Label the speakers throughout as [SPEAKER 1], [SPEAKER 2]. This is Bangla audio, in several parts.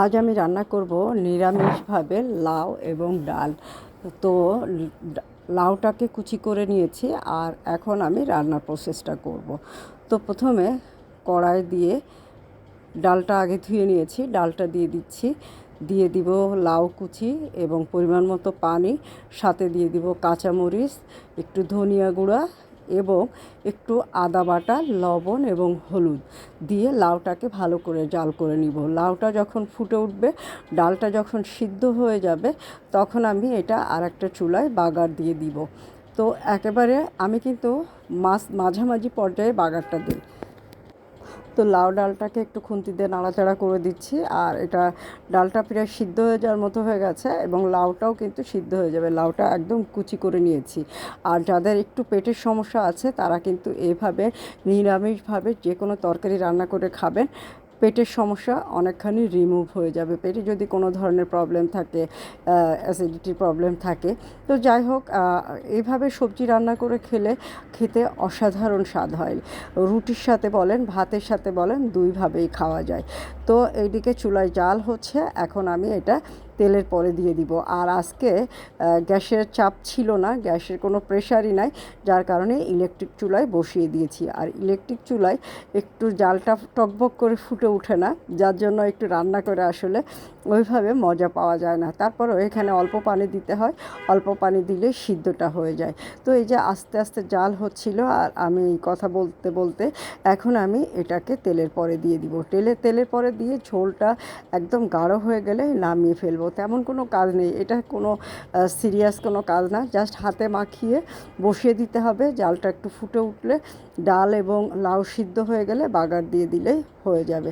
[SPEAKER 1] আজ আমি রান্না করব নিরামিষভাবে লাউ এবং ডাল। তো লাউটাকে কুচি করে নিয়েছি আর এখন আমি রান্নার প্রসেসটা করব। তো প্রথমে কড়াই দিয়ে ডালটা আগে ধুয়ে নিয়েছি, ডালটা দিয়ে দিচ্ছি। দিয়ে দিব লাউ কুচি এবং পরিমাণ মতো পানি, সাথে দিয়ে দিব কাঁচামরিচ, একটু ধনিয়া গুঁড়া এবং একটু আদা বাটা, লবণ এবং হলুদ দিয়ে লাউটাকে ভালো করে জাল করে নিব। লাউটা যখন ফুটে উঠবে, ডালটা যখন সিদ্ধ হয়ে যাবে, তখন আমি এটা আর একটা চুলায় বাগার দিয়ে দিব। তো একেবারে আমি কিন্তু মাঝামাঝি পর্যায়ে বাগারটা দিই। তো লাউ ডালটাকে একটু খুন্তি দিয়ে নাড়াচাড়া করে দিচ্ছি। আর এটা ডালটা প্রায় সিদ্ধ হয়ে যাওয়ার মতো হয়ে গেছে এবং লাউটাও কিন্তু সিদ্ধ হয়ে যাবে। লাউটা একদম কুচি করে নিয়েছি। আর যাদের একটু পেটের সমস্যা আছে, তারা কিন্তু এভাবে নিরামিষভাবে যে কোনো তরকারি রান্না করে খাবেন। পেটের সমস্যা অনেকখানি রিমুভ হয়ে যাবে। পেটে যদি কোনো ধরনের প্রবলেম থাকে অ্যাসিডিটির প্রবলেম থাকে, তো যাই হোক এইভাবে সবজি রান্না করে খেলে খেতে অসাধারণ স্বাদ হয়। রুটির সাথে বলেন, ভাতের সাথে বলেন, দুইভাবেই খাওয়া যায়। তো এইদিকে চুলায় জাল হচ্ছে, এখন আমি এটা তেলের পরে দিয়ে দিব। আর আজকে গ্যাসের চাপ ছিল না, গ্যাসের কোনো প্রেশারই নাই, যার কারণে ইলেকট্রিক চুলায় বসিয়ে দিয়েছি। আর ইলেকট্রিক চুলায় একটু জালটা টকবক করে ফুটে ওঠে না, যার জন্য একটু রান্না করে আসলে ওইভাবে মজা পাওয়া যায় না। তারপরেও এখানে অল্প পানি দিতে হয়, অল্প পানি দিলে সিদ্ধটা হয়ে যায়। তো এই যে আস্তে আস্তে জাল হচ্ছিল, আর আমি কথা বলতে বলতে এখন আমি এটাকে তেলের পরে দিয়ে দিব। তেলে, তেলের পরে দিয়ে ঝোলটা একদম গাঢ় হয়ে গেলে নামিয়ে ফেলব। তেমন কোনো কাজ নেই। এটা কোনো সিরিয়াস কোনো কাজ না। জাস্ট হাতে মাখিয়ে বসিয়ে দিতে হবে। জালটা একটু ফুটে উঠলে ডাল এবং লাউ সিদ্ধ হয়ে গেলে বাগার দিয়ে দিলেই হয়ে যাবে।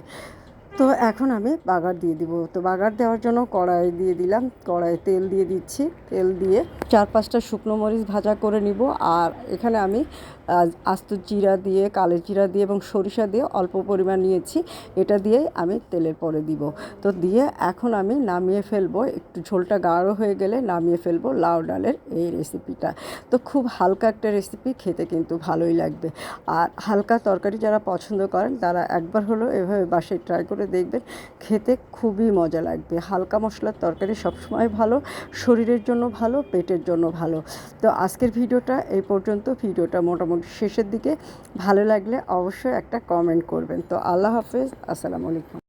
[SPEAKER 1] তো এখন আমি বাগার দিয়ে দিব। তো বাগার দেওয়ার জন্য কড়াই দিয়ে দিলাম। কড়াই তেল দিয়ে দিচ্ছি। তেল দিয়ে চার পাঁচটা শুকনো মরিচ ভাজা করে নিব। আর এখানে আমি আস্ত জিরা দিয়ে, কালো জিরা দিয়ে এবং সরিষা দিয়ে অল্প পরিমাণ নিয়েছি। এটা দিয়েই আমি তেলের পরে দিব। তো দিয়ে এখন আমি নামিয়ে ফেলব। একটু ঝোলটা গাঢ় হয়ে গেলে নামিয়ে ফেলব লাউ ডালের এই রেসিপিটা তো খুব হালকা একটা রেসিপি খেতে কিন্তু ভালোই লাগবে। আর হালকা তরকারি যারা পছন্দ করেন, তারা একবার হলো এভাবে বাসায় ট্রাই করে দেখবেন। খেতে খুবই মজা লাগবে। হালকা মশলার তরকারি সবসময় ভালো, শরীরের জন্য ভালো, পেটের জন্য ভালো। তো আজকের ভিডিওটা এই পর্যন্ত। ভিডিওটা মোটামুটি শেষের দিকে ভালো লাগলে অবশ্যই একটা কমেন্ট করবেন। তো আল্লাহ হাফেজ আসসালামু আলাইকুম।